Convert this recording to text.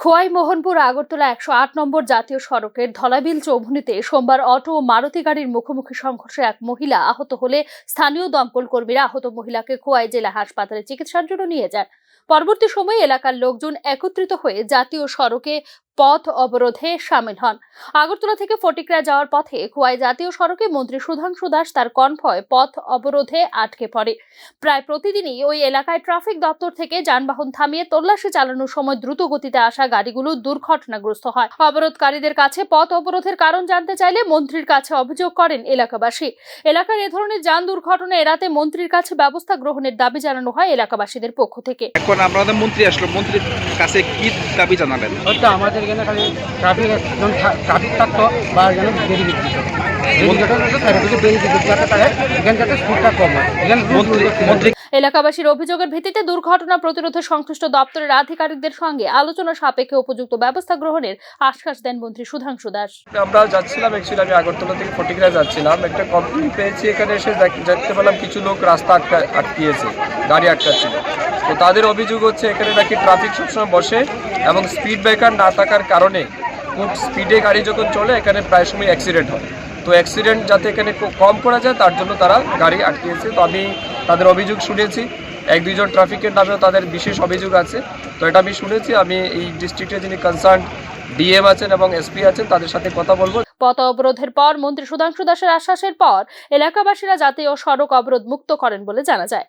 খোয়াই মোহনপুর আগরতলা একশো আট নম্বর জাতীয় সড়কের ধলাবিল চৌভুনিতে সোমবার অটো ও মারুতি গাড়ির মুখোমুখি সংঘর্ষে এক মহিলা আহত হলে স্থানীয় দমকল কর্মীরা আহত মহিলাকে খোয়াই জেলা হাসপাতালে চিকিৎসার জন্য নিয়ে যান। পরবর্তী সময়ে এলাকার লোকজন একত্রিত হয়ে জাতীয় সড়কে পথ অবরোধে সামিল হন। আগরতলা থেকে ফটিকরা যাওয়ার পথে খোয়াই জাতীয় সড়কে মন্ত্রী সুধাংশু দাস তার কনভয় পথ অবরোধে আটকে পড়ে। প্রায় প্রতিদিনই ওই এলাকায় ট্রাফিক দপ্তর থেকে যানবাহন থামিয়ে তল্লাশি চালানোর সময় দ্রুত গতিতে আসা গাড়িগুলো দুর্ঘটনাগ্রস্ত হয়। অবরোধকারীদের কাছে পথ অবরোধের কারণ জানতে চাইলে মন্ত্রীর কাছে অভিযোগ করেন এলাকাবাসী। এলাকার এ ধরনের যান দুর্ঘটনা এড়াতে মন্ত্রীর কাছে ব্যবস্থা গ্রহণের দাবি জানানো হয় এলাকাবাসীদের পক্ষ থেকে। এখন আপনাদের মন্ত্রী আসলো মন্ত্রীর কাছে কি দাবি জানাবেন? আমাদের এখানে খালি ট্রাফিক একজন ট্রাফিক থাকতো বা এখানে বেরিয়ে দিত এলাকাবাসীর অভিযোগের ভিত্তিতে দুর্ঘটনা প্রতিরোধে সংশ্লিষ্ট দপ্তরের আধিকারিকদের সঙ্গে আলোচনা সাপেক্ষে উপযুক্ত ব্যবস্থা গ্রহণের আশ্বাস দেন মন্ত্রী সুধাংশু দাস। আমরা যাচ্ছিলাম অ্যাকচুয়ালি আমি আগরতলা থেকে ফটিকরা যাচ্ছিলাম। একটা কমপ্লেন পেয়েছি এখানে এসে দেখ- দেখতে পেলাম কিছু লোক রাস্তা আটকা আটকিয়েছে গাড়ি আটকাচ্ছিল। তো তাদের অভিযোগ হচ্ছে, এখানে নাকি ট্রাফিক সবসময় বসে এবং স্পিড ব্রেকার না থাকার কারণে খুব স্পিডে গাড়ি যখন চলে, এখানে প্রায় সময় অ্যাক্সিডেন্ট হয়। তো অ্যাক্সিডেন্ট যাতে এখানে কম করা যায়, তার জন্য তারা গাড়ি আটকিয়েছে তো আমি তাদের অভিযোগ শুনেছি, এক দুজন ট্রাফিকের নামেও তাদের বিশেষ অভিযোগ আছে। তো এটা আমি শুনেছি, আমি এই ডিস্ট্রিক্টে যিনি কনসার্ন ডিএম আছেন এবং এসপি আছেন, তাদের সাথে কথা বলব। পথ অবরোধের পর মন্ত্রী সুধাংশু দাসের আশ্বাসের পর এলাকাবাসীরা জাতীয় সড়ক অবরোধ মুক্ত করেন বলে জানা যায়।